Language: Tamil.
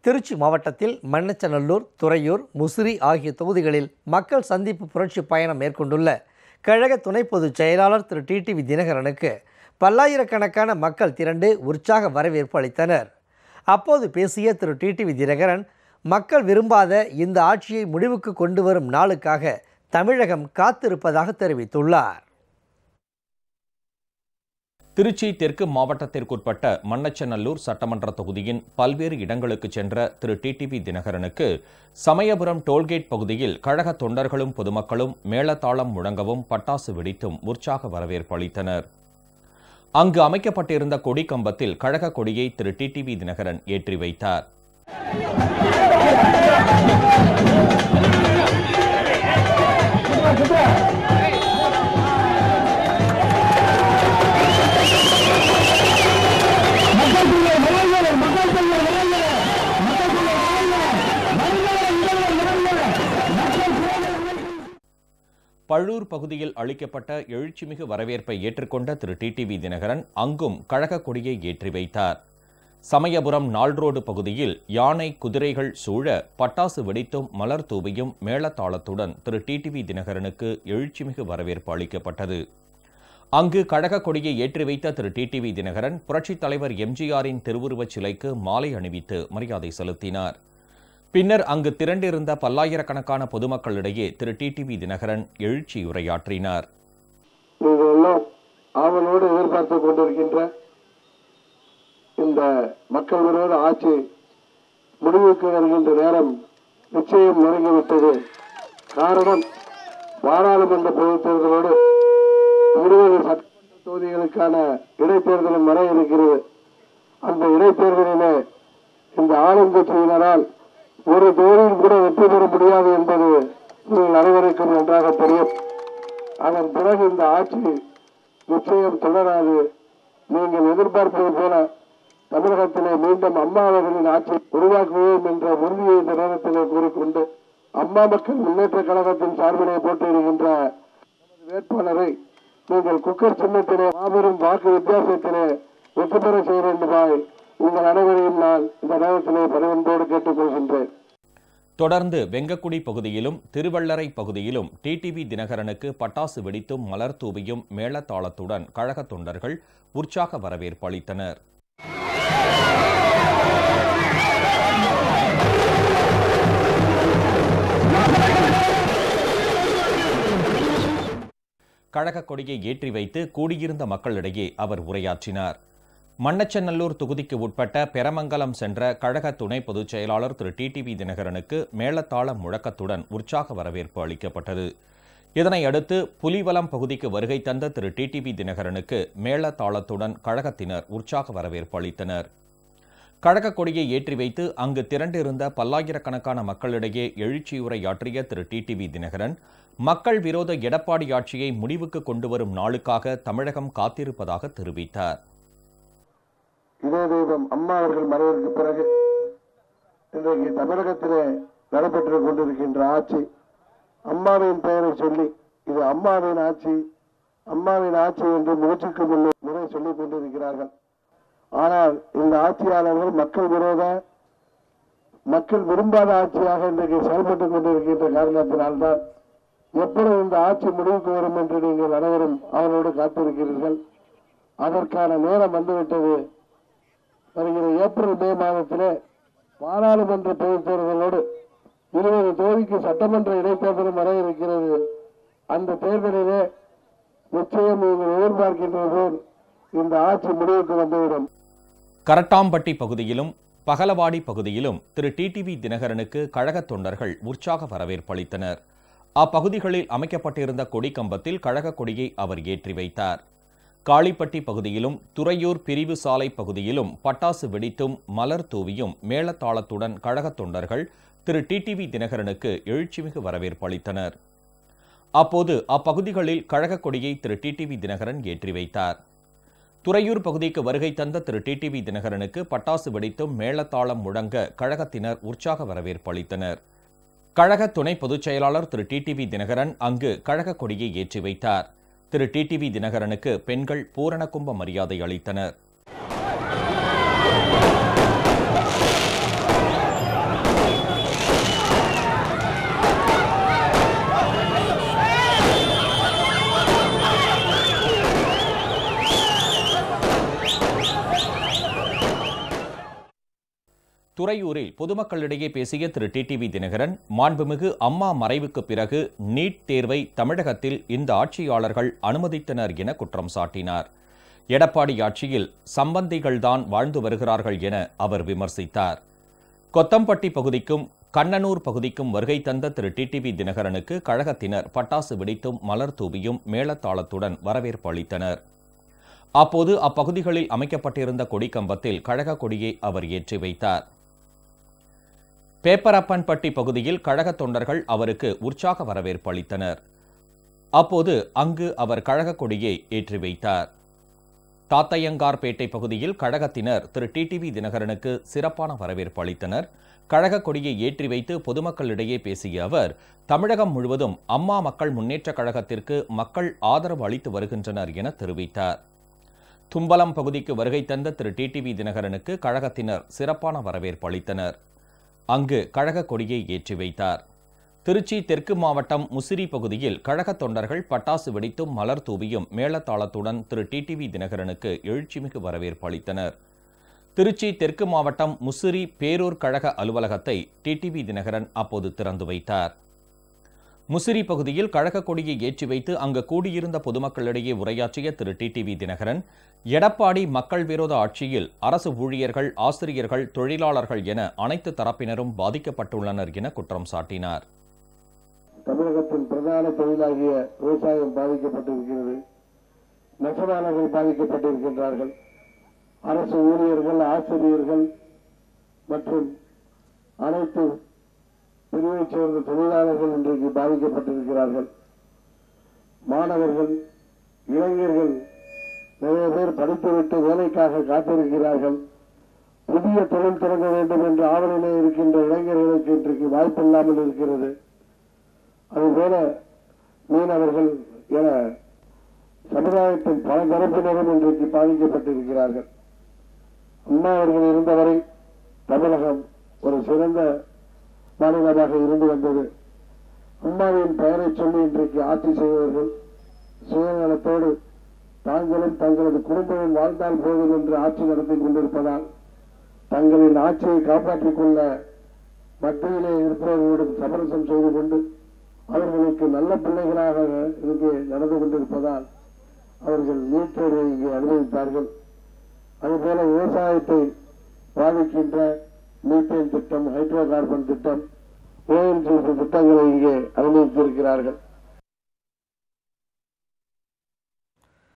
திருச்சி மாவட்டத்தில் மண்ணச்சநல்லூர் துறையூர் முசிறி ஆகிய தொகுதிகளில் மக்கள் சந்திப்பு புரட்சி பயணம் மேற்கொண்டுள்ள கழக துணை பொதுச் செயலாளர் திரு. டிடிவி தினகரனுக்கு பல்லாயிரக்கணக்கான மக்கள் திரண்டு உற்சாக வரவேற்பு அளித்தனர். அப்போது பேசிய திரு. டிடிவி தினகரன் மக்கள் விரும்பாத இந்த ஆட்சியை முடிவுக்கு கொண்டு வரும் நாளுக்காக தமிழகம் காத்திருப்பதாக தெரிவித்துள்ளார். திருச்சி தெற்கு மாவட்டத்திற்குட்பட்ட மண்ணச்சநல்லூர் சட்டமன்ற தொகுதியின் பல்வேறு இடங்களுக்கு சென்ற திரு. டிடிவி தினகரனுக்கு சமயபுரம் டோல்கேட் பகுதியில் கழக தொண்டர்களும் பொதுமக்களும் மேளதாளம் முழங்கவும் பட்டாசு வெடித்தும் உற்சாக வரவேற்பு அளித்தனர். அங்கு அமைக்கப்பட்டிருந்த கொடி கம்பத்தில் கழக கொடியை திரு. டிடிவி தினகரன் ஏற்றி வைத்தார். பழூர் பகுதியில் அளிக்கப்பட்ட எழுச்சிமிகு வரவேற்பை ஏற்றுக்கொண்ட திரு. டிடிவி தினகரன் அங்கும் கழக கொடியை ஏற்றி வைத்தார். சமயபுரம் நால்ரோடு பகுதியில் யானை குதிரைகள் சூழ பட்டாசு வெடித்தும் மலர் தூவியும் மேளதாளத்துடன் திரு. டிடிவி தினகரனுக்கு எழுச்சிமிகு வரவேற்பு அளிக்கப்பட்டது. அங்கு கழக கொடியை ஏற்றி வைத்த திரு. டிடிவி தினகரன் புரட்சித் தலைவர் எம்ஜிஆரின் திருவுருவச் சிலைக்கு மாலை அணிவித்து மரியாதை செலுத்தினார். பின்னர் அங்கு திரண்டிருந்த பல்லாயிரக்கணக்கான பொதுமக்களிடையே திரு. டிடிவி தினகரன் எழுச்சி உரையாற்றினார் ஆவலோடு எதிர்பார்த்து கொண்டிருக்கின்ற இந்த மக்கள் விரோத ஆட்சி முடிவுக்கு வருகின்ற நேரம் நிச்சயம் நெருங்கிவிட்டது காரணம் பாராளுமன்ற பொதுத் தேர்தலோடு இருபது சட்டமன்ற தொகுதிகளுக்கான இடைத்தேர்தலும் வர இருக்கிறது. அந்த இடைத்தேர்தலிலே இந்த ஆளுங்கட்சியினரால் ஒரு தொகுதியில் கூட வெற்றி பெற முடியாது என்பது நீங்கள் அனைவருக்கும் நன்றாக தெரியும். அதன் பிறகு இந்த ஆட்சி நிச்சயம் தொடராது. நீங்கள் எதிர்பார்ப்பது போல தமிழகத்திலே மீண்டும் அம்மா அவர்களின் ஆட்சி உருவாக்குவோம் என்ற உறுதியை இந்த நேரத்திலே கூறிக்கொண்டு அம்மா மக்கள் முன்னேற்ற கழகத்தின் சார்பிலே போட்டியிடுகின்ற வேட்பாளரை நீங்கள் குக்கர் சின்னத்திலே மாபெரும் வாக்கு வித்தியாசத்திலே வெற்றி பெற செய்ய வேண்டுமாய் உங்கள் அனைவரையும் நான் இந்த நேரத்திலே பணிவன்போடு கேட்டுக்கொள்கின்றேன் தொடர்ந்து வெங்கக்குடி பகுதியிலும் திருவள்ளரை பகுதியிலும் டிடிவி தினகரனுக்கு பட்டாசு வெடித்தும் மலர் தூவியும் மேளதாளத்துடன் கழக தொண்டர்கள் உற்சாக வரவேற்பு அளித்தனர். கழக கொடியை ஏற்றி வைத்து கூடியிருந்த மக்களிடையே அவர் உரையாற்றினார். மண்ணச்சநல்லூர் தொகுதிக்கு உட்பட்ட பெரமங்கலம் சென்ற கழக துணை பொதுச் செயலாளர் திரு. டிடிவி தினகரனுக்கு மேளத்தாள முழக்கத்துடன் உற்சாக வரவேற்பு அளிக்கப்பட்டது. இதனையடுத்து புலிவலம் பகுதிக்கு வருகை தந்த திரு. டிடிவி தினகரனுக்கு மேளத்தாளத்துடன் கழகத்தினர் உற்சாக வரவேற்பு அளித்தனர். கழக கொடியை ஏற்றி வைத்து அங்கு திரண்டிருந்த பல்லாயிரக்கணக்கான மக்களிடையே எழுச்சியுரையாற்றிய திரு. டிடிவி தினகரன் மக்கள் விரோத எடப்பாடி ஆட்சியை முடிவுக்கு கொண்டு வரும் நாளுக்காக தமிழகம் காத்திருப்பதாக தெரிவித்தார். இதே தெய்வம் அம்மா அவர்கள் மறைவிற்கு பிறகு இன்றைக்கு தமிழகத்திலே நடைபெற்றுக் கொண்டிருக்கின்ற ஆட்சி அம்மாவின் பெயரை சொல்லி இது அம்மாவின் ஆட்சி அம்மாவின் ஆட்சி என்று முயற்சிக்கு முன்னே முறை சொல்லிக் கொண்டிருக்கிறார்கள். ஆனால் இந்த ஆட்சியாளர்கள் மக்கள் விரோத மக்கள் விரும்பாத ஆட்சியாக இன்றைக்கு செயல்பட்டுக் கொண்டிருக்கின்ற காரணத்தினால்தான் எப்பொழுது இந்த ஆட்சி முடிவுக்கு வரும் என்று நீங்கள் அனைவரும் அவரோடு காத்திருக்கிறீர்கள். அதற்கான நேரம் வந்துவிட்டது. வருகிற ஏப்ரல் மே மாதத்திலே பாராளுமன்ற பொதுத் தேர்தலோடு இருபது தொகுதிக்கு சட்டமன்ற இடைத்தேர்தலும் வர இருக்கிறது. அந்த தேர்தலிலே நிச்சயம் நீங்கள் எதிர்பார்க்கின்ற போல் இந்த ஆட்சி முடிவுக்கு வந்துவிடும். கரட்டாம்பட்டி பகுதியிலும் பகலவாடி பகுதியிலும் திரு. டிடிவி தினகரனுக்கு கழகத் தொண்டர்கள் உற்சாக வரவேற்பு அளித்தனர். அப்பகுதிகளில் அமைக்கப்பட்டிருந்த கொடி கம்பத்தில் கழக கொடியை அவர் ஏற்றி வைத்தார். காளிப்பட்டி பகுதியிலும் துறையூர் பிரிவு சாலை பகுதியிலும் பட்டாசு வெடித்தும் மலர் தூவியும் மேளத்தாளத்துடன் கழகத் தொண்டர்கள் திரு. டிடிவி தினகரனுக்கு எழுச்சிமிகு வரவேற்பு அளித்தனர். அப்போது அப்பகுதிகளில் கழகக் கொடியை திரு. டிடிவி தினகரன் ஏற்றி வைத்தார். துறையூர் பகுதிக்கு வருகை தந்த திரு. டிடிவி தினகரனுக்கு பட்டாசு வெடித்தும் மேளத்தாளம் முழங்க கழகத்தினர் உற்சாக வரவேற்பு அளித்தனர். கழக துணை பொதுச் செயலாளர் திரு. டிடிவி தினகரன் அங்கு கழகக் கொடியை ஏற்றி வைத்தார். திரு டிடிவி தினகரனுக்கு பெண்கள் பூரணகும்ப மரியாதை அளித்தனர். துறையூரில் பொதுமக்களிடையே பேசிய திரு. டிடிவி தினகரன் மாண்புமிகு அம்மா மறைவுக்கு பிறகு நீட் தேர்வை தமிழகத்தில் இந்த ஆட்சியாளர்கள் அனுமதித்தனர் என குற்றம் சாட்டினார். எடப்பாடி ஆட்சியில் சம்பந்திகள்தான் வாழ்ந்து வருகிறார்கள் என அவர் விமர்சித்தார். கொத்தம்பட்டி பகுதிக்கும் கண்ணனூர் பகுதிக்கும் வருகை தந்த திரு. டிடிவி தினகரனுக்கு கழகத்தினர் பட்டாசு வெடித்தும் மலர் தூவியும் மேளத்தாளத்துடன் வரவேற்பு அளித்தனர். அப்போது அப்பகுதிகளில் அமைக்கப்பட்டிருந்த கொடிக்கம்பத்தில் கழக கொடியை அவர் ஏற்றி வைத்தார். பேப்பரப்பன்பட்டி பகுதியில் கழக தொண்டர்கள் அவருக்கு உற்சாக வரவேற்பு அளித்தனர். அப்போது அங்கு அவர் கழக கொடியை ஏற்றி வைத்தார். தாத்தையங்கார்பேட்டை பகுதியில் கழகத்தினர் திரு. டிடிவி தினகரனுக்கு சிறப்பான வரவேற்பு அளித்தனர். கழக கொடியை ஏற்றி வைத்து பொதுமக்களிடையே பேசிய அவர் தமிழகம் முழுவதும் அம்மா மக்கள் முன்னேற்றக் கழகத்திற்கு மக்கள் ஆதரவு அளித்து வருகின்றனர் என தெரிவித்தார். தும்பலம் பகுதிக்கு வருகை தந்த திரு. டிடிவி தினகரனுக்கு கழகத்தினர் சிறப்பான வரவேற்பு அளித்தனர். அங்கு கழக கொடியை ஏற்றி வைத்தார். திருச்சி தெற்கு மாவட்டம் முசிறி பகுதியில் கழக தொண்டர்கள் பட்டாசு வெடித்தும் மலர் தூவியும் மேளதாளத்துடன் திரு. டிடிவி தினகரனுக்கு எழுச்சிமிகு வரவேற்பு அளித்தனர். திருச்சி தெற்கு மாவட்டம் முசிறி பேரூர் கழக அலுவலகத்தை டிடிவி தினகரன் அப்போது திறந்து வைத்தார். முசிறி பகுதியில் கழக கொடியை ஏற்றி வைத்து அங்கு கூடியிருந்த பொதுமக்களிடையே உரையாற்றிய திரு. டிடிவி தினகரன் எடப்பாடி மக்கள் விரோத ஆட்சியில் அரசு ஊழியர்கள் ஆசிரியர்கள் தொழிலாளர்கள் என அனைத்து தரப்பினரும் பாதிக்கப்பட்டுள்ளனர் என குற்றம் சாட்டினார். தமிழகத்தின் பிரதான தொழிலாகிய விவசாயம் பாதிக்கப்பட்டிருக்கிறது. நெசவாளர்கள் பாதிக்கப்பட்டிருக்கின்றார்கள். அரசு ஊழியர்கள் ஆசிரியர்கள் மற்றும் அனைத்து பிரிவைச் சேர்ந்த தொழிலாளர்கள் இன்றைக்கு பாதிக்கப்பட்டிருக்கிறார்கள். மாணவர்கள் இளைஞர்கள் நிறைய பேர் படித்துவிட்டு வேலைக்காக காத்திருக்கிறார்கள். புதிய தொழில் தொடங்க வேண்டும் என்ற ஆவலிலே இருக்கின்ற இளைஞர்களுக்கு இன்றைக்கு வாய்ப்பில்லாமல் இருக்கிறது. அதுபோல மீனவர்கள் என சமுதாயத்தின் பல தரப்பினரும் இன்றைக்கு பாதிக்கப்பட்டிருக்கிறார்கள். அம்மா அவர்கள் இருந்தவரை தமிழகம் ஒரு சிறந்த மாநிலமாக இருந்து வந்தது. அம்மாவின் பெயரை சொல்லி இன்றைக்கு ஆட்சி செய்வர்கள் சுயநலத்தோடு தாங்களும் தங்களது குடும்பமும் வாழ்ந்தால் போதும் என்று ஆட்சி நடத்தி கொண்டிருப்பதால் தங்களின் ஆட்சியை காப்பாற்றிக் கொள்ள மத்தியிலே இருப்பவர்களுடன் சமரசம் செய்து கொண்டு அவர்களுக்கு நல்ல பிள்ளைகளாக இங்கே நடந்து கொண்டிருப்பதால் அவர்கள் நீட் தேர்வை இங்கே அனுபவித்தார்கள். அதுபோல விவசாயத்தை பாதிக்கின்ற மீத்தேன் திட்டம் ஹைட்ரோ கார்பன் திட்டம் ஓஎன்ஜிசி திட்டங்களை இங்கே அனுமதித்திருக்கிறார்கள்.